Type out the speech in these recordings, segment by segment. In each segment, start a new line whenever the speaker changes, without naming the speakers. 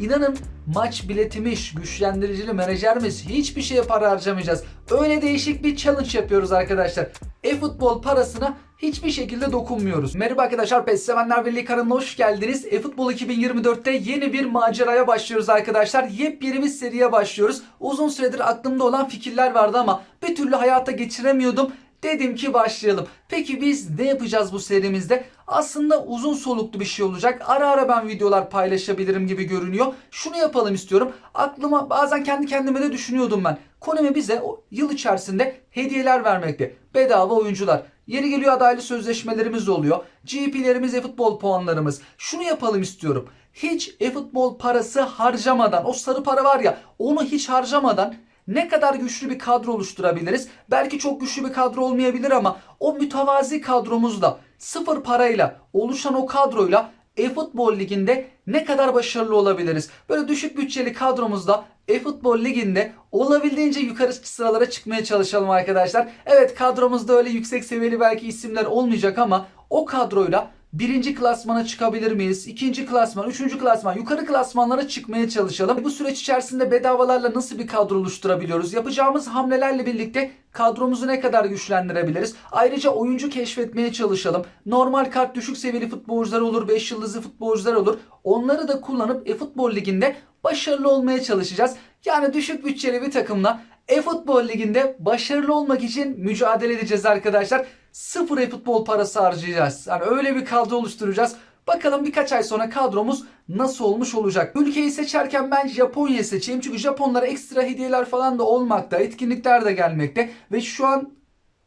İnanın maç biletimiz, güçlendiricili menajerimiz hiçbir şeye para harcamayacağız. Öyle değişik bir challenge yapıyoruz arkadaşlar. E-futbol parasına hiçbir şekilde dokunmuyoruz. Merhaba arkadaşlar PES Sevenler Birliği kanalına hoş geldiniz. E-futbol 2024'te yeni bir maceraya başlıyoruz arkadaşlar. Yepyeni bir seriye başlıyoruz. Uzun süredir aklımda olan fikirler vardı ama bir türlü hayata geçiremiyordum. Dedim ki başlayalım. Peki biz ne yapacağız bu serimizde? Aslında uzun soluklu bir şey olacak. Ara ara ben videolar paylaşabilirim gibi görünüyor. Şunu yapalım istiyorum. Aklıma bazen kendi kendime de düşünüyordum ben. Konemi bize o yıl içerisinde hediyeler vermekte. Bedava oyuncular. Yeri geliyor adaylı sözleşmelerimiz oluyor. GP'lerimiz, e-futbol puanlarımız. Şunu yapalım istiyorum. Hiç e-futbol parası harcamadan, o sarı para var ya onu hiç harcamadan ne kadar güçlü bir kadro oluşturabiliriz? Belki çok güçlü bir kadro olmayabilir ama o mütevazi kadromuzla sıfır parayla oluşan o kadroyla e-futbol liginde ne kadar başarılı olabiliriz? Böyle düşük bütçeli kadromuzda e-futbol liginde olabildiğince yukarı sıralara çıkmaya çalışalım arkadaşlar. Evet kadromuzda öyle yüksek seviyeli belki isimler olmayacak ama o kadroyla birinci klasmana çıkabilir miyiz? İkinci klasman, üçüncü klasman, yukarı klasmanlara çıkmaya çalışalım. Bu süreç içerisinde bedavalarla nasıl bir kadro oluşturabiliyoruz? Yapacağımız hamlelerle birlikte kadromuzu ne kadar güçlendirebiliriz? Ayrıca oyuncu keşfetmeye çalışalım. Normal kart düşük seviyeli futbolcular olur, 5 yıldızlı futbolcular olur. Onları da kullanıp e-futbol liginde başarılı olmaya çalışacağız. Yani düşük bütçeli bir takımla e-futbol liginde başarılı olmak için mücadele edeceğiz arkadaşlar. Sıfır e-futbol parası harcayacağız. Yani öyle bir kadro oluşturacağız. Bakalım birkaç ay sonra kadromuz nasıl olmuş olacak. Ülkeyi seçerken ben Japonya'yı seçeyim. Çünkü Japonlara ekstra hediyeler falan da olmakta. Etkinlikler de gelmekte. Ve şu an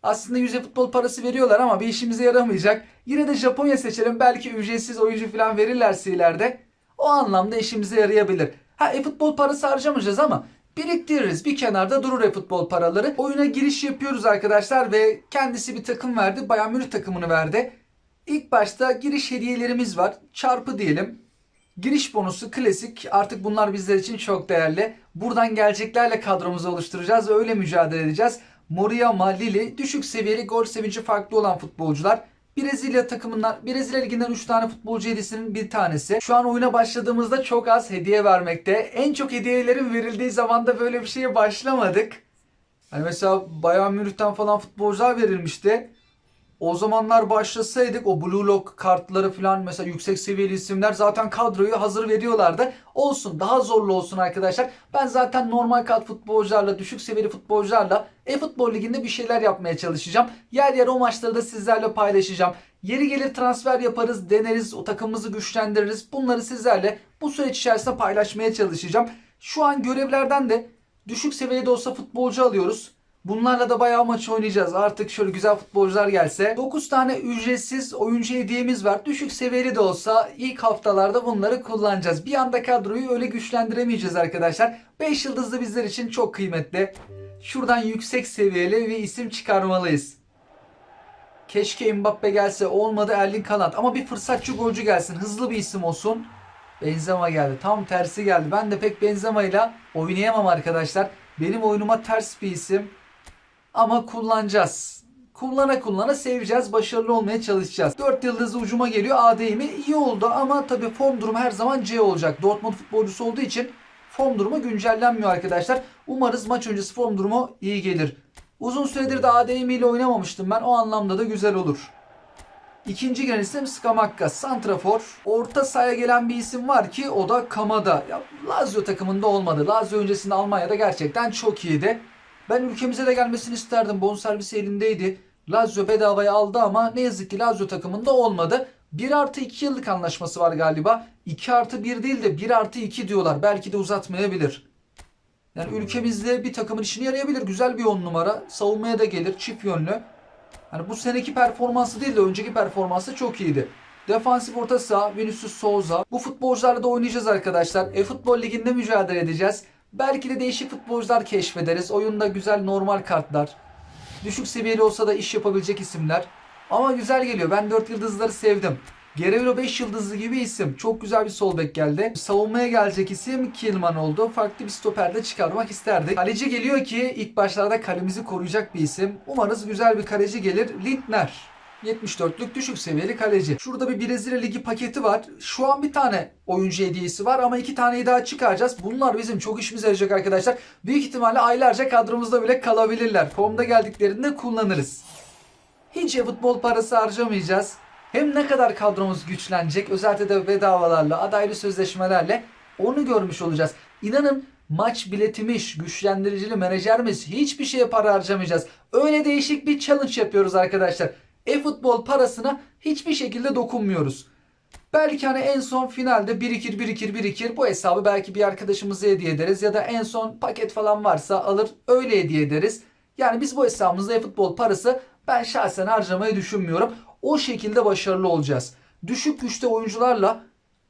aslında yüze futbol parası veriyorlar ama bir işimize yaramayacak. Yine de Japonya seçelim. Belki ücretsiz oyuncu falan verirlerse ileride. O anlamda işimize yarayabilir. Ha e-futbol parası harcamayacağız ama biriktiririz. Bir kenarda durur e-futbol paraları. Oyuna giriş yapıyoruz arkadaşlar ve kendisi bir takım verdi. Bayern Münih takımını verdi. İlk başta giriş hediyelerimiz var. Çarpı diyelim. Giriş bonusu klasik. Artık bunlar bizler için çok değerli. Buradan geleceklerle kadromuzu oluşturacağız ve öyle mücadele edeceğiz. Moriyama, Lili düşük seviyeli gol sevinci farklı olan futbolcular. Brezilya takımından, Brezilya liginden 3 tane futbolcu hediyesinin bir tanesi. Şu an oyuna başladığımızda çok az hediye vermekte. En çok hediyelerin verildiği zamanda böyle bir şeye başlamadık. Hani mesela Bayern Münih'ten falan futbolcular verilmişti. O zamanlar başlasaydık o Blue Lock kartları falan mesela yüksek seviyeli isimler zaten kadroyu hazır veriyorlardı. Olsun daha zorlu olsun arkadaşlar. Ben zaten normal kart futbolcularla düşük seviyeli futbolcularla e-futbol liginde bir şeyler yapmaya çalışacağım. Yer yer o maçları da sizlerle paylaşacağım. Yeri gelir transfer yaparız, deneriz, o takımımızı güçlendiririz. Bunları sizlerle bu süreç içerisinde paylaşmaya çalışacağım. Şu an görevlerden de düşük seviyede olsa futbolcu alıyoruz. Bunlarla da bayağı maç oynayacağız. Artık şöyle güzel futbolcular gelse. 9 tane ücretsiz oyuncu hediyemiz var. Düşük seviyeli de olsa ilk haftalarda bunları kullanacağız. Bir anda kadroyu öyle güçlendiremeyeceğiz arkadaşlar. 5 yıldızlı bizler için çok kıymetli. Şuradan yüksek seviyeli bir isim çıkarmalıyız. Keşke Mbappe gelse. Olmadı Erling Haaland. Ama bir fırsatçı golcü gelsin. Hızlı bir isim olsun. Benzema geldi. Tam tersi geldi. Ben de pek Benzema ile oynayamam arkadaşlar. Benim oyunuma ters bir isim. Ama kullanacağız. Kullana kullana seveceğiz. Başarılı olmaya çalışacağız. 4 yıldızlı ucuma geliyor. ADM'i iyi oldu ama tabii form durumu her zaman C olacak. Dortmund futbolcusu olduğu için form durumu güncellenmiyor arkadaşlar. Umarız maç öncesi form durumu iyi gelir. Uzun süredir de ADM ile oynamamıştım ben. O anlamda da güzel olur. İkinci gelen isim Skamakka. Santrafor. Orta sahaya gelen bir isim var ki o da Kamada. Ya, Lazio takımında olmadı. Lazio öncesinde Almanya'da gerçekten çok iyiydi. Ben ülkemize de gelmesini isterdim. Bonservisi elindeydi. Lazio bedavaya aldı ama ne yazık ki Lazio takımında olmadı. 1 artı 2 yıllık anlaşması var galiba. 2 artı 1 değil de 1 artı 2 diyorlar. Belki de uzatmayabilir. Yani ülkemizde bir takımın işine yarayabilir. Güzel bir 10 numara. Savunmaya da gelir. Çift yönlü. Hani bu seneki performansı değil de önceki performansı çok iyiydi. Defansif orta saha Vinicius Souza. Bu futbolcularla da oynayacağız arkadaşlar. E-futbol liginde mücadele edeceğiz. Belki de değişik futbolcular keşfederiz. Oyunda güzel normal kartlar. Düşük seviyeli olsa da iş yapabilecek isimler. Ama güzel geliyor. Ben 4 yıldızları sevdim. Guerrero 5 yıldızlı gibi isim. Çok güzel bir sol bek geldi. Savunmaya gelecek isim Kilman oldu. Farklı bir stoper de çıkarmak isterdik. Kaleci geliyor ki ilk başlarda kalemizi koruyacak bir isim. Umarız güzel bir kaleci gelir. Lindner. 74'lük düşük seviyeli kaleci. Şurada bir Brezilya Ligi paketi var. Şu an bir tane oyuncu hediyesi var ama iki taneyi daha çıkaracağız. Bunlar bizim çok işimize yarayacak arkadaşlar. Büyük ihtimalle aylarca kadromuzda bile kalabilirler. Formda geldiklerinde kullanırız. Hiç futbol parası harcamayacağız. Hem ne kadar kadromuz güçlenecek özellikle de bedavalarla, adaylı sözleşmelerle onu görmüş olacağız. İnanın maç biletimiz, güçlendiricili menajerimiz hiçbir şeye para harcamayacağız. Öyle değişik bir challenge yapıyoruz arkadaşlar. E-futbol parasına hiçbir şekilde dokunmuyoruz. Belki hani en son finalde birikir birikir birikir bu hesabı belki bir arkadaşımıza hediye ederiz ya da en son paket falan varsa alır öyle hediye ederiz. Yani biz bu hesabımızda e-futbol parası ben şahsen harcamayı düşünmüyorum. O şekilde başarılı olacağız. Düşük güçte oyuncularla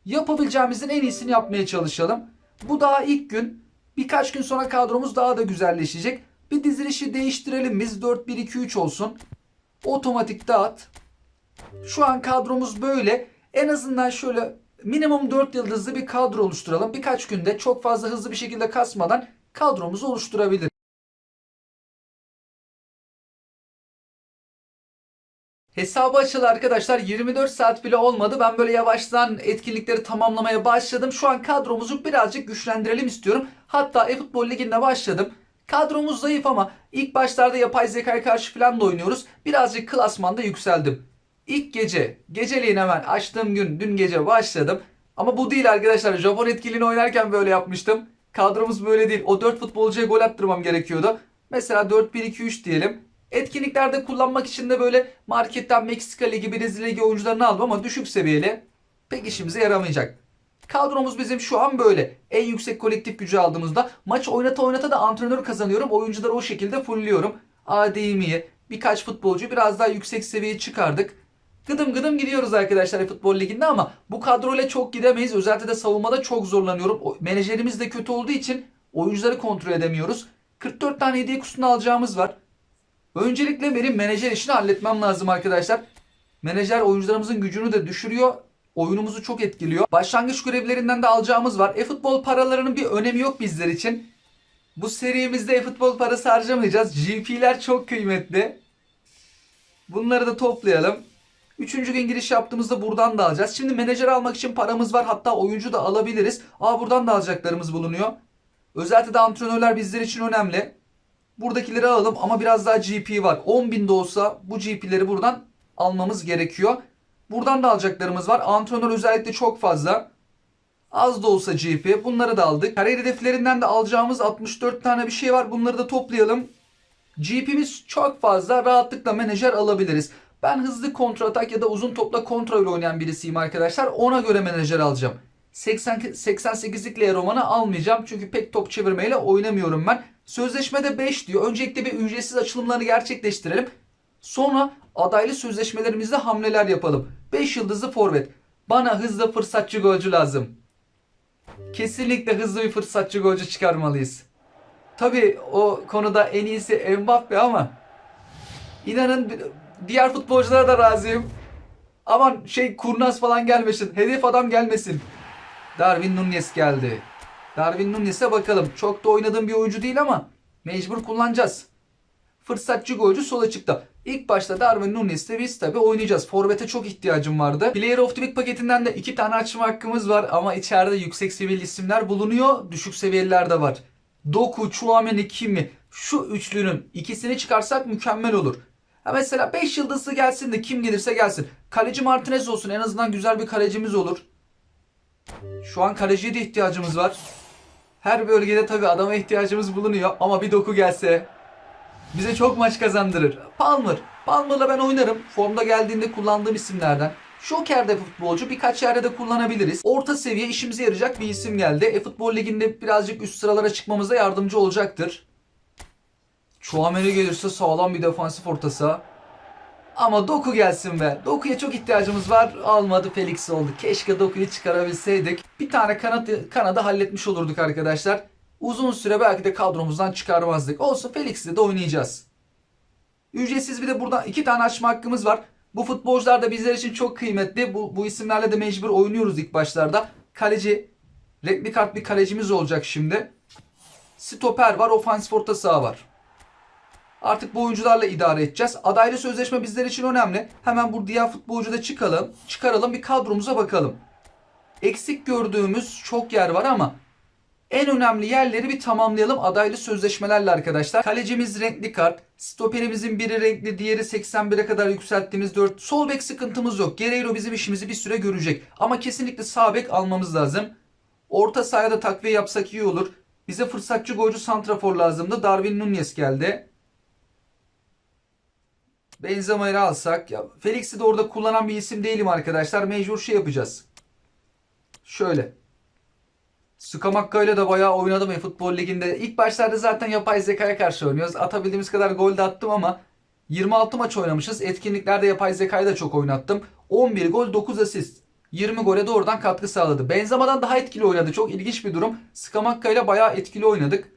yapabileceğimizin en iyisini yapmaya çalışalım. Bu daha ilk gün. Birkaç gün sonra kadromuz daha da güzelleşecek. Bir dizilişi değiştirelim biz 4-1-2-3 olsun. Otomatik dağıt. Şu an kadromuz böyle. En azından şöyle minimum 4 yıldızlı bir kadro oluşturalım. Birkaç günde çok fazla hızlı bir şekilde kasmadan kadromuzu oluşturabiliriz. Hesabı açıldı arkadaşlar. 24 saat bile olmadı. Ben böyle yavaştan etkinlikleri tamamlamaya başladım. Şu an kadromuzu birazcık güçlendirelim istiyorum. Hatta e-futbol liginde başladım. Kadromuz zayıf ama ilk başlarda yapay zekaya karşı falan da oynuyoruz. Birazcık klasmanda yükseldim. İlk gece, geceleyin hemen açtığım gün dün gece başladım. Ama bu değil arkadaşlar. Japon etkiliğini oynarken böyle yapmıştım. Kadromuz böyle değil. O 4 futbolcuya gol attırmam gerekiyordu. Mesela 4-1-2-3 diyelim. Etkinliklerde kullanmak için de böyle marketten Meksika Ligi, Brezilya Ligi oyuncularını aldım ama düşük seviyeli. Pek işimize yaramayacak. Kadromuz bizim şu an böyle. En yüksek kolektif gücü aldığımızda maç oynata oynata da antrenör kazanıyorum. Oyuncuları o şekilde fullliyorum. ADM'yi, birkaç futbolcu biraz daha yüksek seviyeye çıkardık. Gıdım gıdım gidiyoruz arkadaşlar futbol liginde ama bu kadroyla çok gidemeyiz. Özellikle de savunmada çok zorlanıyorum. Menajerimiz de kötü olduğu için oyuncuları kontrol edemiyoruz. 44 tane hediye kutusunu alacağımız var. Öncelikle benim menajer işini halletmem lazım arkadaşlar. Menajer oyuncularımızın gücünü de düşürüyor. Oyunumuzu çok etkiliyor. Başlangıç görevlerinden de alacağımız var. E-futbol paralarının bir önemi yok bizler için. Bu serimizde e-futbol parası harcamayacağız. GP'ler çok kıymetli. Bunları da toplayalım. Üçüncü gün giriş yaptığımızda buradan da alacağız. Şimdi menajer almak için paramız var. Hatta oyuncu da alabiliriz. Aa buradan da alacaklarımız bulunuyor. Özellikle de antrenörler bizler için önemli. Buradakileri alalım ama biraz daha GP var. 10.000 de olsa bu GP'leri buradan almamız gerekiyor. Buradan da alacaklarımız var. Antrenör özellikle çok fazla. Az da olsa GP. Bunları da aldık. Kariyer hedeflerinden de alacağımız 64 tane bir şey var. Bunları da toplayalım. GP'miz çok fazla. Rahatlıkla menajer alabiliriz. Ben hızlı kontratak ya da uzun topla kontra ile oynayan birisiyim arkadaşlar. Ona göre menajer alacağım. 80 88'lik L romanı almayacağım. Çünkü pek top çevirmeyle oynamıyorum ben. Sözleşmede 5 diyor. Öncelikle bir ücretsiz açılımlarını gerçekleştirelim. Sonra adaylı sözleşmelerimizde hamleler yapalım. 5 yıldızlı forvet. Bana hızlı fırsatçı golcü lazım. Kesinlikle hızlı bir fırsatçı golcü çıkarmalıyız. Tabii o konuda en iyisi Mbappe ama inanın diğer futbolculara da razıyım. Aman şey kurnaz falan gelmesin. Hedef adam gelmesin. Darwin Nunez geldi. Darwin Nunez'e bakalım. Çok da oynadığım bir oyuncu değil ama mecbur kullanacağız. Fırsatçı golcü sola çıktı. İlk başta Darwin Nunez'le biz tabi oynayacağız. Forvet'e çok ihtiyacım vardı. Player of the Week paketinden de iki tane açma hakkımız var ama içeride yüksek seviyeli isimler bulunuyor. Düşük seviyeliler de var. Doku, Chouameni, Kimi şu üçlünün ikisini çıkarsak mükemmel olur. Ha mesela 5 yıldızlı gelsin de kim gelirse gelsin. Kaleci Martinez olsun en azından güzel bir kalecimiz olur. Şu an kaleciye de ihtiyacımız var. Her bölgede tabi adama ihtiyacımız bulunuyor ama bir doku gelse bize çok maç kazandırır. Palmer. Palmer'la ben oynarım. Formda geldiğinde kullandığım isimlerden. Joker'de futbolcu birkaç yerde de kullanabiliriz. Orta seviye işimize yarayacak bir isim geldi. E-futbol liginde birazcık üst sıralara çıkmamıza yardımcı olacaktır. Chouameni gelirse sağlam bir defansif orta saha. Ama Doku gelsin be. Doku'ya çok ihtiyacımız var. Almadı Felix oldu. Keşke Doku'yu çıkarabilseydik. Bir tane kanat, kanadı halletmiş olurduk arkadaşlar. Uzun süre belki de kadromuzdan çıkarmazdık. Olsun Felix'le de oynayacağız. Ücretsiz bir de buradan iki tane açma hakkımız var. Bu futbolcular da bizler için çok kıymetli. Bu, bu isimlerle de mecbur oynuyoruz ilk başlarda. Kaleci, renkli kart bir kalecimiz olacak şimdi. Stoper var, ofansif orta saha var. Artık bu oyuncularla idare edeceğiz. Adaylı sözleşme bizler için önemli. Hemen bu diğer futbolcu da çıkalım. Çıkaralım bir kadromuza bakalım. Eksik gördüğümüz çok yer var ama en önemli yerleri bir tamamlayalım adaylı sözleşmelerle arkadaşlar. Kalecimiz renkli kart. Stoperimizin biri renkli, diğeri 81'e kadar yükselttiğimiz 4. Sol bek sıkıntımız yok. Guerreiro bizim işimizi bir süre görecek. Ama kesinlikle sağ bek almamız lazım. Orta sahaya da takviye yapsak iyi olur. Bize fırsatçı golcü santrafor lazımdı. Darwin Nunez geldi. Benzema'yı alsak. Ya Felix'i de orada kullanan bir isim değilim arkadaşlar. Mecbur şey yapacağız. Şöyle. Scamacca ile de bayağı oynadım e-futbol liginde. İlk başlarda zaten yapay zekaya karşı oynuyoruz. Atabildiğimiz kadar gol de attım ama 26 maç oynamışız. Etkinliklerde yapay zekayı da çok oynattım. 11 gol 9 asist. 20 gole de oradan katkı sağladı. Benzema'dan daha etkili oynadı. Çok ilginç bir durum. Scamacca ile bayağı etkili oynadık.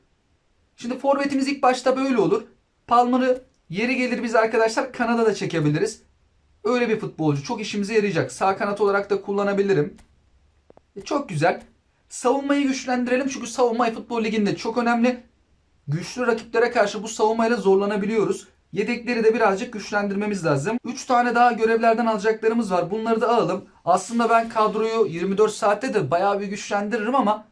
Şimdi forvetimiz ilk başta böyle olur. Palmer'ı yeri gelir biz arkadaşlar kanada da çekebiliriz. Öyle bir futbolcu. Çok işimize yarayacak. Sağ kanat olarak da kullanabilirim. E, çok güzel. Savunmayı güçlendirelim çünkü savunma futbol liginde çok önemli. Güçlü rakiplere karşı bu savunmayla zorlanabiliyoruz. Yedekleri de birazcık güçlendirmemiz lazım. 3 tane daha görevlerden alacaklarımız var. Bunları da alalım. Aslında ben kadroyu 24 saatte de bayağı bir güçlendiririm ama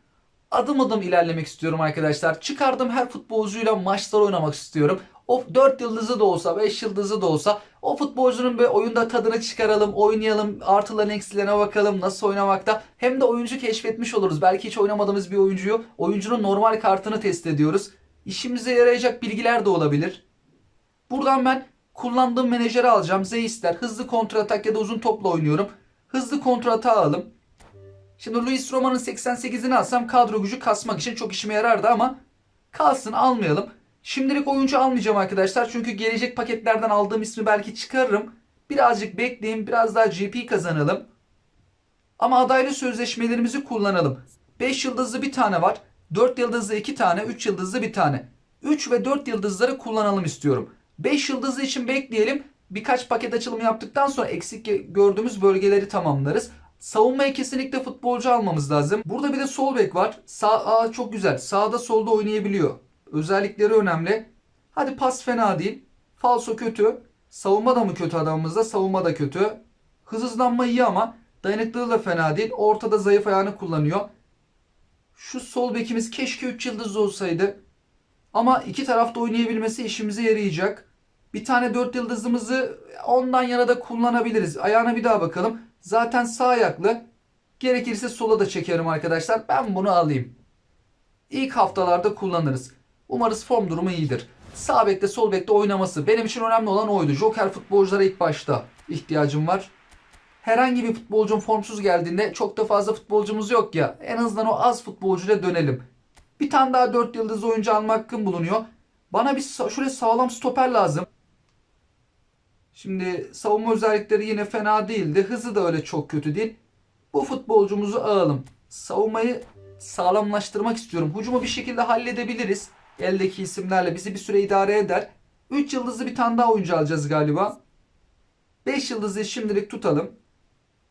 adım adım ilerlemek istiyorum arkadaşlar. Çıkardığım her futbolcuyla maçlar oynamak istiyorum. O 4 yıldızı da olsa 5 yıldızı da olsa o futbolcunun bir oyunda tadını çıkaralım, oynayalım, artılarına eksilerine bakalım nasıl oynamakta. Hem de oyuncu keşfetmiş oluruz. Belki hiç oynamadığımız bir oyuncuyu, oyuncunun normal kartını test ediyoruz. İşimize yarayacak bilgiler de olabilir. Buradan ben kullandığım menajeri alacağım. Zeisler hızlı kontratak ya da uzun topla oynuyorum. Hızlı kontrata alalım. Şimdi Luis Roma'nın 88'ini alsam kadro gücü kasmak için çok işime yarardı ama kalsın almayalım. Şimdilik oyuncu almayacağım arkadaşlar. Çünkü gelecek paketlerden aldığım ismi belki çıkarırım. Birazcık bekleyeyim. Biraz daha GP kazanalım. Ama adaylı sözleşmelerimizi kullanalım. 5 yıldızlı bir tane var. 4 yıldızlı 2 tane. 3 yıldızlı bir tane. 3 ve 4 yıldızları kullanalım istiyorum. 5 yıldızlı için bekleyelim. Birkaç paket açılımı yaptıktan sonra eksik gördüğümüz bölgeleri tamamlarız. Savunmaya kesinlikle futbolcu almamız lazım. Burada bir de sol bek var. Sağ, aa, çok güzel. Sağda solda oynayabiliyor. Özellikleri önemli. Hadi pas fena değil. Falso kötü. Savunma da mı kötü adamımızda? Savunma da kötü. Hız hızlanma iyi ama dayanıklılığı da fena değil. Ortada zayıf ayağını kullanıyor. Şu sol bekimiz keşke 3 yıldız olsaydı. Ama iki tarafta oynayabilmesi işimize yarayacak. Bir tane 4 yıldızımızı ondan yana da kullanabiliriz. Ayağına bir daha bakalım. Zaten sağ ayaklı. Gerekirse sola da çekerim arkadaşlar. Ben bunu alayım. İlk haftalarda kullanırız. Umarız form durumu iyidir. Sağ bekte sol bekte oynaması. Benim için önemli olan oydu. Joker futbolculara ilk başta ihtiyacım var. Herhangi bir futbolcun formsuz geldiğinde çok da fazla futbolcumuz yok ya. En azından o az futbolcuyla dönelim. Bir tane daha 4 yıldız oyuncu alma hakkım bulunuyor. Bana bir şöyle sağlam stoper lazım. Şimdi savunma özellikleri yine fena değildi. Hızı da öyle çok kötü değil. Bu futbolcumuzu alalım. Savunmayı sağlamlaştırmak istiyorum. Hücumu bir şekilde halledebiliriz. Eldeki isimlerle bizi bir süre idare eder. 3 yıldızlı bir tane daha oyuncu alacağız galiba. 5 yıldızı şimdilik tutalım.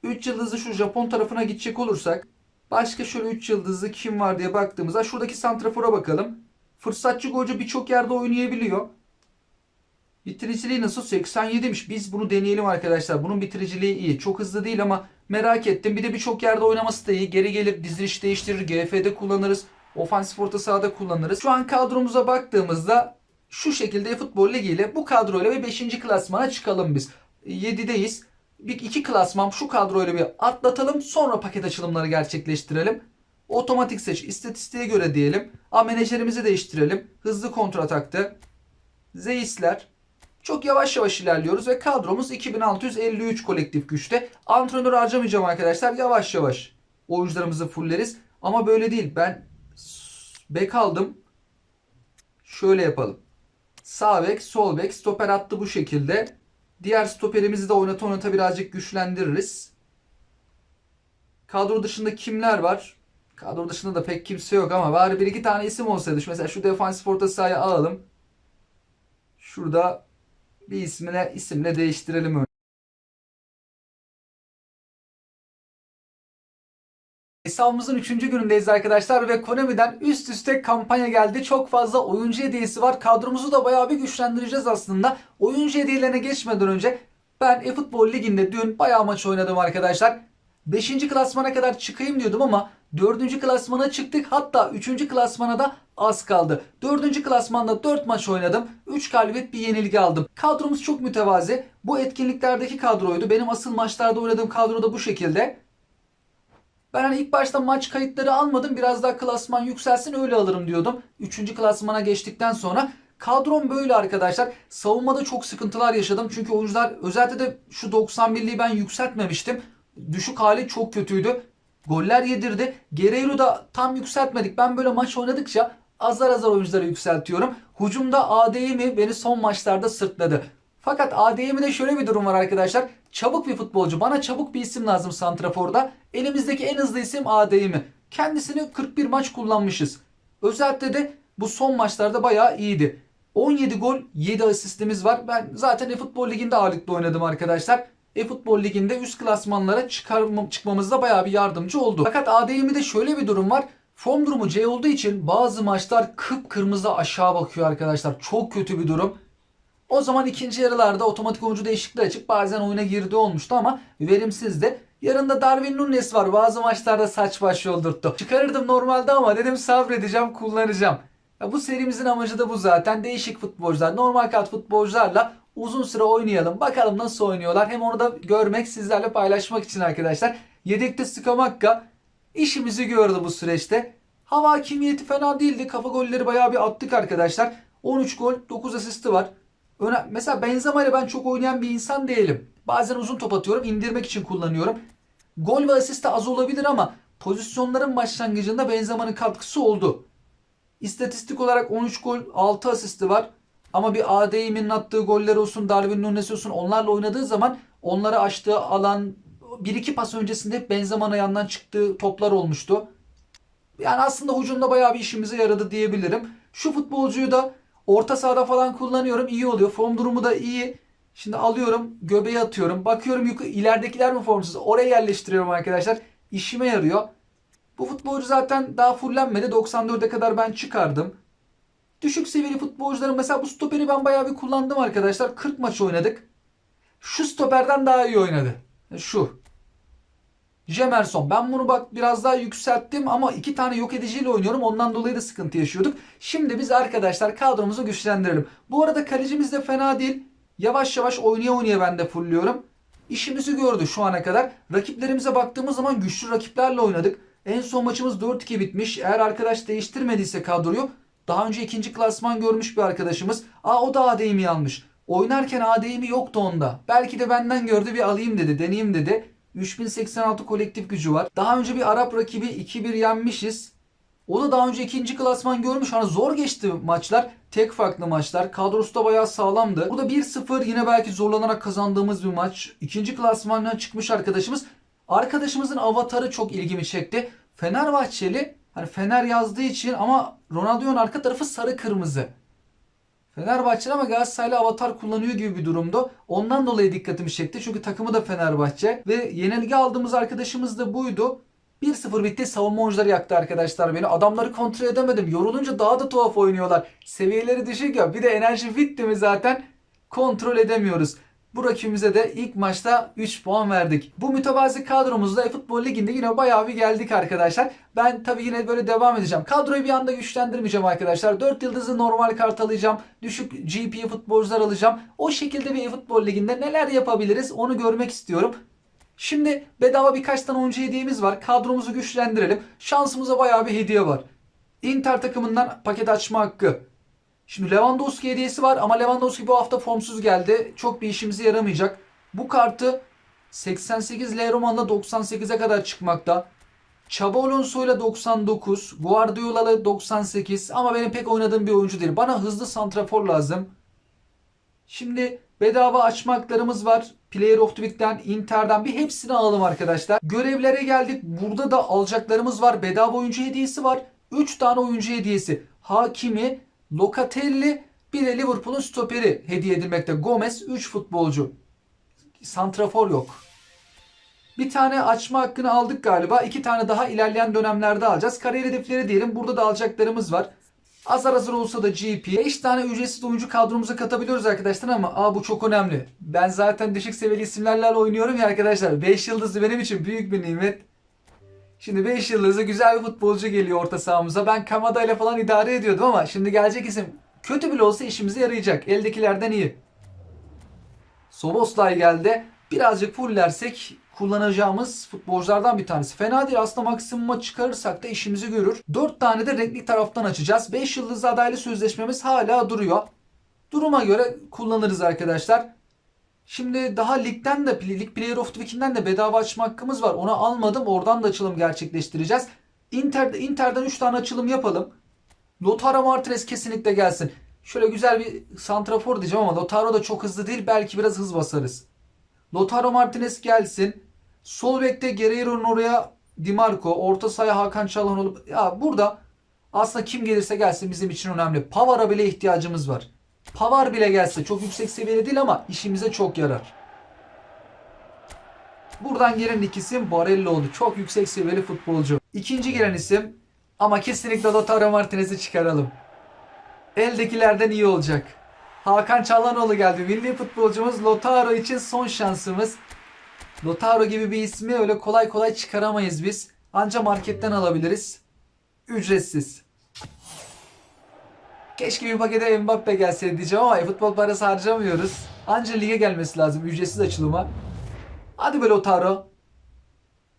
3 yıldızlı şu Japon tarafına gidecek olursak başka şöyle 3 yıldızlı kim var diye baktığımızda şuradaki santrafora bakalım. Fırsatçı golcü birçok yerde oynayabiliyor. Bitiriciliği nasıl? 87'miş. Biz bunu deneyelim arkadaşlar. Bunun bitiriciliği iyi. Çok hızlı değil ama merak ettim. Bir de birçok yerde oynaması da iyi. Geri gelir diziliş değiştirir. GF'de kullanırız. Ofansif orta sahada kullanırız. Şu an kadromuza baktığımızda şu şekilde futbol ligiyle bu kadroyla bir 5. klasmana çıkalım biz. 7'deyiz. Bir iki klasman şu kadroyla bir atlatalım. Sonra paket açılımları gerçekleştirelim. Otomatik seç. istatistiğe göre diyelim. A menajerimizi değiştirelim. Hızlı kontratakta. Zeisler. Çok yavaş yavaş ilerliyoruz ve kadromuz 2653 kolektif güçte. Antrenör harcamayacağım arkadaşlar. Yavaş yavaş oyuncularımızı fulleriz. Ama böyle değil. Ben bek aldım. Şöyle yapalım. Sağ bek, sol bek, stoper attı bu şekilde. Diğer stoperimizi de oynata oynata birazcık güçlendiririz. Kadro dışında kimler var? Kadro dışında da pek kimse yok ama bari bir iki tane isim olsaydı. Mesela şu defansif orta sahaya alalım. Şurada bir ismine isimle değiştirelim. Hesabımızın 3. günündeyiz arkadaşlar ve Konami'den üst üste kampanya geldi. Çok fazla oyuncu hediyesi var. Kadromuzu da bayağı bir güçlendireceğiz aslında. Oyuncu hediyelerine geçmeden önce ben eFootball Ligi'nde dün bayağı maç oynadım arkadaşlar. 5. klasmana kadar çıkayım diyordum ama 4. klasmana çıktık. Hatta 3. klasmana da az kaldı. 4. klasmanda 4 maç oynadım. 3 galibiyet bir yenilgi aldım. Kadromuz çok mütevazi. Bu etkinliklerdeki kadroydu. Benim asıl maçlarda oynadığım kadro da bu şekilde. Ben hani ilk başta maç kayıtları almadım. Biraz daha klasman yükselsin öyle alırım diyordum. Üçüncü klasmana geçtikten sonra kadrom böyle arkadaşlar. Savunmada çok sıkıntılar yaşadım. Çünkü oyuncular özellikle de şu 91'liği ben yükseltmemiştim. Düşük hali çok kötüydü. Goller yedirdi. Guerreiro da tam yükseltmedik. Ben böyle maç oynadıkça azar azar oyuncuları yükseltiyorum. Hucumda ADM'i beni son maçlarda sırtladı. Fakat ADM'de şöyle bir durum var arkadaşlar. Çabuk bir futbolcu. Bana çabuk bir isim lazım Santrafor'da. Elimizdeki en hızlı isim ADM'i. Kendisini 41 maç kullanmışız. Özellikle de bu son maçlarda bayağı iyiydi. 17 gol 7 asistimiz var. Ben zaten e-futbol liginde ağırlıklı oynadım arkadaşlar. E-futbol liginde üst klasmanlara çıkarma, çıkmamızda bayağı bir yardımcı oldu. Fakat ADM'de şöyle bir durum var. Form durumu C olduğu için bazı maçlar kıpkırmızı aşağı bakıyor arkadaşlar. Çok kötü bir durum. O zaman ikinci yarılarda otomatik oyuncu değişikliği açıp bazen oyuna girdi olmuştu ama verimsizdi. Yarında Darwin Nunes var. Bazı maçlarda saç baş yoldurttu. Çıkarırdım normalde ama dedim sabredeceğim kullanacağım. Ya bu serimizin amacı da bu zaten. Değişik futbolcular, normal kart futbolcularla uzun süre oynayalım. Bakalım nasıl oynuyorlar. Hem onu da görmek, sizlerle paylaşmak için arkadaşlar. Yedekte Skamakka işimizi gördü bu süreçte. Hava hakimiyeti fena değildi. Kafa golleri bayağı bir attık arkadaşlar. 13 gol, 9 asisti var. Öne Mesela Benzema ile ben çok oynayan bir insan değilim. Bazen uzun top atıyorum, indirmek için kullanıyorum. Gol ve asist de az olabilir ama pozisyonların başlangıcında Benzema'nın katkısı oldu. İstatistik olarak 13 gol, 6 asisti var. Ama bir ADM'in attığı goller olsun, Darwin Nunes olsun onlarla oynadığı zaman onları açtığı alan 1-2 pas öncesinde Benzema'nın yandan çıktığı toplar olmuştu. Yani aslında hücumda bayağı bir işimize yaradı diyebilirim. Şu futbolcuyu da orta sahada falan kullanıyorum. iyi oluyor. Form durumu da iyi. Şimdi alıyorum, göbeğe atıyorum. Bakıyorum yukarı, ileridekiler mi formsuz? Oraya yerleştiriyorum arkadaşlar. İşime yarıyor. Bu futbolcu zaten daha fullenmedi. 94'e kadar ben çıkardım. Düşük seviyeli futbolcuların mesela bu stoperi ben bayağı bir kullandım arkadaşlar. 40 maç oynadık. Şu stoperden daha iyi oynadı. Şu. Jemerson. Ben bunu bak biraz daha yükselttim ama iki tane yok ediciyle oynuyorum. Ondan dolayı da sıkıntı yaşıyorduk. Şimdi biz arkadaşlar kadromuzu güçlendirelim. Bu arada kalecimiz de fena değil. Yavaş yavaş oynaya oynaya ben de fullüyorum. İşimizi gördü şu ana kadar. Rakiplerimize baktığımız zaman güçlü rakiplerle oynadık. En son maçımız 4-2 bitmiş. Eğer arkadaş değiştirmediyse kadroyu daha önce ikinci klasman görmüş bir arkadaşımız. Aa o da ADM'i almış. Oynarken ADM'i yoktu onda. Belki de benden gördü bir alayım dedi, deneyeyim dedi. 3086 kolektif gücü var. Daha önce bir Arap rakibi 2-1 yenmişiz. O da daha önce ikinci klasman görmüş. Hani zor geçti maçlar. Tek farklı maçlar. Kadrosu da bayağı sağlamdı. Burada 1-0 yine belki zorlanarak kazandığımız bir maç. İkinci klasmandan çıkmış arkadaşımız. Arkadaşımızın avatarı çok ilgimi çekti. Fenerbahçeli hani Fener yazdığı için ama Ronaldo'nun arka tarafı sarı kırmızı. Fenerbahçeli ama Galatasaraylı avatar kullanıyor gibi bir durumdu. Ondan dolayı dikkatimi çekti. Çünkü takımı da Fenerbahçe. Ve yenilgi aldığımız arkadaşımız da buydu. 1-0 bitti. Savunma oyuncuları yaktı arkadaşlar beni. Adamları kontrol edemedim. Yorulunca daha da tuhaf oynuyorlar. Seviyeleri düşük ya. Bir de enerji bitti mi zaten kontrol edemiyoruz. Bu rakibimize de ilk maçta 3 puan verdik. Bu mütevazi kadromuzda e-futbol liginde yine bayağı bir geldik arkadaşlar. Ben tabii yine böyle devam edeceğim. Kadroyu bir anda güçlendirmeyeceğim arkadaşlar. 4 yıldızlı normal kart alacağım. Düşük GP futbolcular alacağım. O şekilde bir e-futbol liginde neler yapabiliriz onu görmek istiyorum. Şimdi bedava birkaç tane oyuncu hediyemiz var. Kadromuzu güçlendirelim. Şansımıza bayağı bir hediye var. Inter takımından paket açma hakkı. Şimdi Lewandowski hediyesi var ama Lewandowski bu hafta formsuz geldi. Çok bir işimize yaramayacak. Bu kartı 88 L Roman'la 98'e kadar çıkmakta. Xabi Alonso ile 99, Guardiola ile 98 ama benim pek oynadığım bir oyuncu değil. Bana hızlı santrafor lazım. Şimdi bedava açmaklarımız var. Player of the Week'ten, Inter'den bir hepsini alalım arkadaşlar. Görevlere geldik. Burada da alacaklarımız var. Bedava oyuncu hediyesi var. 3 tane oyuncu hediyesi. Hakimi, Locatelli, bir de Liverpool'un stoperi hediye edilmekte. Gomez 3 futbolcu. Santrafor yok. Bir tane açma hakkını aldık galiba. İki tane daha ilerleyen dönemlerde alacağız. Kariyer hedefleri diyelim. Burada da alacaklarımız var. Azar azar olsa da GP. 5 tane ücretsiz oyuncu kadromuza katabiliyoruz arkadaşlar ama aa bu çok önemli. Ben zaten düşük seviyeli isimlerle oynuyorum ya arkadaşlar. 5 yıldızlı benim için büyük bir nimet. Şimdi 5 yıldızlı güzel bir futbolcu geliyor orta sahamıza. Ben Kamada ile falan idare ediyordum ama şimdi gelecek isim kötü bile olsa işimize yarayacak. Eldekilerden iyi. Soboslay geldi. Birazcık fullersek kullanacağımız futbolculardan bir tanesi. Fena değil aslında maksimuma çıkarırsak da işimizi görür. 4 tane de renkli taraftan açacağız. 5 yıldızlı adaylı sözleşmemiz hala duruyor. Duruma göre kullanırız arkadaşlar. Şimdi daha ligden de Lig Player of the Week'inden de bedava açma hakkımız var. Onu almadım. Oradan da açılım gerçekleştireceğiz. Inter, Inter'den 3 tane açılım yapalım. Lautaro Martinez kesinlikle gelsin. Şöyle güzel bir santrafor diyeceğim ama Lautaro da çok hızlı değil. Belki biraz hız basarız. Lautaro Martinez gelsin. Sol bekte Guerreiro'nun oraya Di Marco. Orta sahaya Hakan Çalhanoğlu. Ya burada aslında kim gelirse gelsin bizim için önemli. Pavar'a bile ihtiyacımız var. Pavar bile gelse çok yüksek seviyede değil ama işimize çok yarar. Buradan gelen isim Barella oldu. Çok yüksek seviyeli futbolcu. İkinci gelen isim ama kesinlikle Lautaro Martinez'i çıkaralım. Eldekilerden iyi olacak. Hakan Çalhanoğlu geldi. Milli futbolcumuz Lautaro için son şansımız. Lautaro gibi bir ismi öyle kolay kolay çıkaramayız biz. Anca marketten alabiliriz. Ücretsiz. Keşke bir pakete Mbappe gelseydi diyeceğim ama futbol parası harcamıyoruz. Anca lige gelmesi lazım ücretsiz açılıma. Hadi be Lautaro.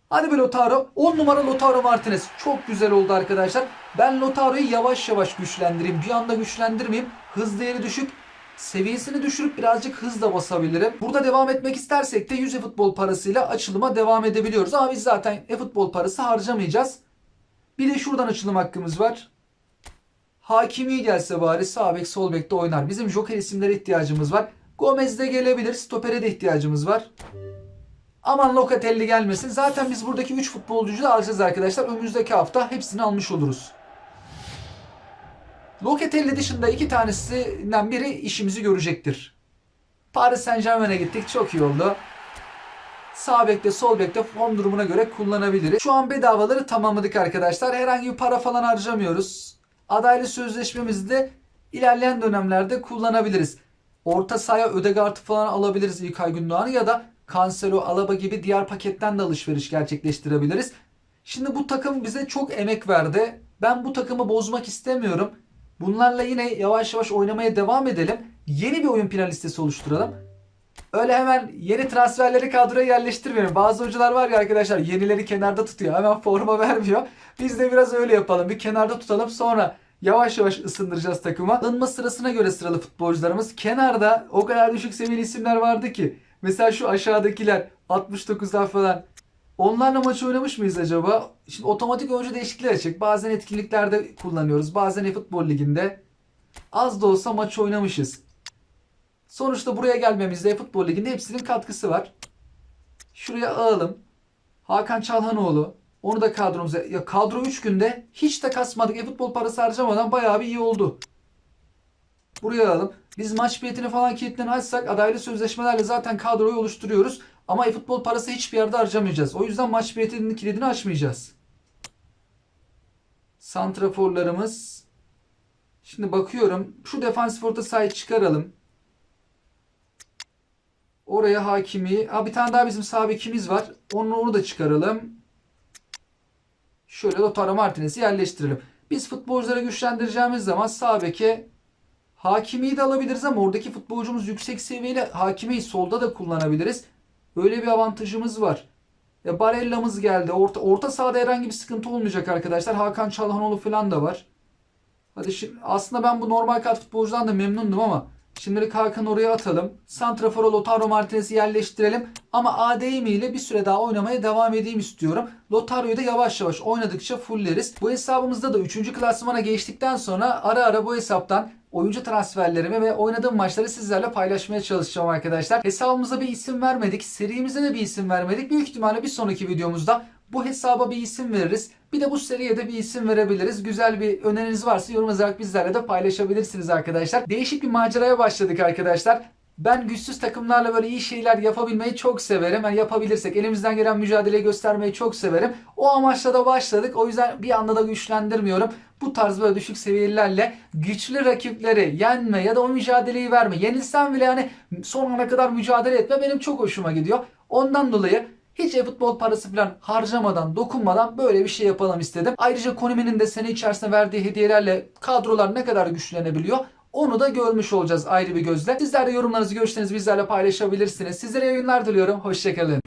Hadi be Lautaro. 10 numara Lautaro Martinez. Çok güzel oldu arkadaşlar. Ben Lautaro'yu yavaş yavaş güçlendireyim. Bir anda güçlendirmeyeyim. Hız değeri düşük. Seviyesini düşürüp birazcık hızla basabilirim. Burada devam etmek istersek de 100 futbol parasıyla açılıma devam edebiliyoruz. Ama biz zaten e-futbol parası harcamayacağız. Bir de şuradan açılım hakkımız var. Hakimi gelse bari sağ bek sol bekte oynar. Bizim joker isimlere ihtiyacımız var. Gomez de gelebilir. Stopere de ihtiyacımız var. Aman Locatelli gelmesin. Zaten biz buradaki 3 futbolcuyu da alacağız arkadaşlar. Önümüzdeki hafta hepsini almış oluruz. Locatelli dışında iki tanesinden biri işimizi görecektir. Paris Saint Germain'e gittik. Çok iyi oldu. Sağ bekte sol bekte form durumuna göre kullanabiliriz. Şu an bedavaları tamamladık arkadaşlar. Herhangi bir para falan harcamıyoruz. Adaylı sözleşmemizi de ilerleyen dönemlerde kullanabiliriz. Orta sahaya Ödegaard'ı falan alabiliriz İlkay Gündoğan'ı ya da Cancelo, Alaba gibi diğer paketten de alışveriş gerçekleştirebiliriz. Şimdi bu takım bize çok emek verdi. Ben bu takımı bozmak istemiyorum. Bunlarla yine yavaş yavaş oynamaya devam edelim. Yeni bir oyun plan listesi oluşturalım. Öyle hemen yeni transferleri kadroya yerleştirmeyelim. Bazı hocalar var ya arkadaşlar yenileri kenarda tutuyor. Hemen forma vermiyor. Biz de biraz öyle yapalım. Bir kenarda tutalım sonra yavaş yavaş ısındıracağız takıma. Alınma sırasına göre sıralı futbolcularımız. Kenarda o kadar düşük seviyeli isimler vardı ki. Mesela şu aşağıdakiler 69'lar falan. Onlarla maç oynamış mıyız acaba? Şimdi otomatik oyuncu değişikliği açık. Bazen etkinliklerde kullanıyoruz. Bazen e-futbol liginde. Az da olsa maç oynamışız. Sonuçta buraya gelmemizde e-futbol liginde hepsinin katkısı var. Şuraya alalım. Hakan Çalhanoğlu. Onu da kadromuza. Ya kadro 3 günde hiç de kasmadık. E-futbol parası harcamadan bayağı bir iyi oldu. Buraya alalım. Biz maç biletini falan kilitlerini açsak adaylı sözleşmelerle zaten kadroyu oluşturuyoruz. Ama e-futbol parası hiçbir yerde harcamayacağız. O yüzden maç biletinin kilidini açmayacağız. Santraforlarımız. Şimdi bakıyorum. Şu defansif orta sahayı çıkaralım. Oraya hakimi. Ha bir tane daha bizim sağ bekimiz var. Onu, onu da çıkaralım. Şöyle Lautaro Martinez'i yerleştirelim. Biz futbolcuları güçlendireceğimiz zaman sağ beke Hakimi'yi de alabiliriz ama oradaki futbolcumuz yüksek seviyeli Hakimi'yi solda da kullanabiliriz. Böyle bir avantajımız var. Ya Barella'mız geldi. Orta, orta sahada herhangi bir sıkıntı olmayacak arkadaşlar. Hakan Çalhanoğlu falan da var. Hadi şimdi aslında ben bu normal kat futbolcudan da memnundum ama şimdilik Hakan'ı oraya atalım. Santrafor'a Lautaro Martinez'i yerleştirelim. Ama ADM ile bir süre daha oynamaya devam edeyim istiyorum. Lautaro'yu da yavaş yavaş oynadıkça fulleriz. Bu hesabımızda da 3. klasmana geçtikten sonra ara ara bu hesaptan oyuncu transferlerimi ve oynadığım maçları sizlerle paylaşmaya çalışacağım arkadaşlar. Hesabımıza bir isim vermedik. Serimize de bir isim vermedik. Büyük ihtimalle bir sonraki videomuzda bu hesaba bir isim veririz. Bir de bu seriye de bir isim verebiliriz. Güzel bir öneriniz varsa yorum yazarak bizlerle de paylaşabilirsiniz arkadaşlar. Değişik bir maceraya başladık arkadaşlar. Ben güçsüz takımlarla böyle iyi şeyler yapabilmeyi çok severim. Yani yapabilirsek elimizden gelen mücadeleyi göstermeyi çok severim. O amaçla da başladık. O yüzden bir anda da güçlendirmiyorum. Bu tarz böyle düşük seviyelerle güçlü rakipleri yenme ya da o mücadeleyi verme. Yenilsem bile yani son ana kadar mücadele etme benim çok hoşuma gidiyor. Ondan dolayı hiç e-futbol parası falan harcamadan, dokunmadan böyle bir şey yapalım istedim. Ayrıca Konami'nin de sene içerisinde verdiği hediyelerle kadrolar ne kadar güçlenebiliyor onu da görmüş olacağız ayrı bir gözle. Sizler de yorumlarınızı, görüşlerinizi bizlerle paylaşabilirsiniz. Sizlere iyi oyunlar diliyorum. Hoşçakalın.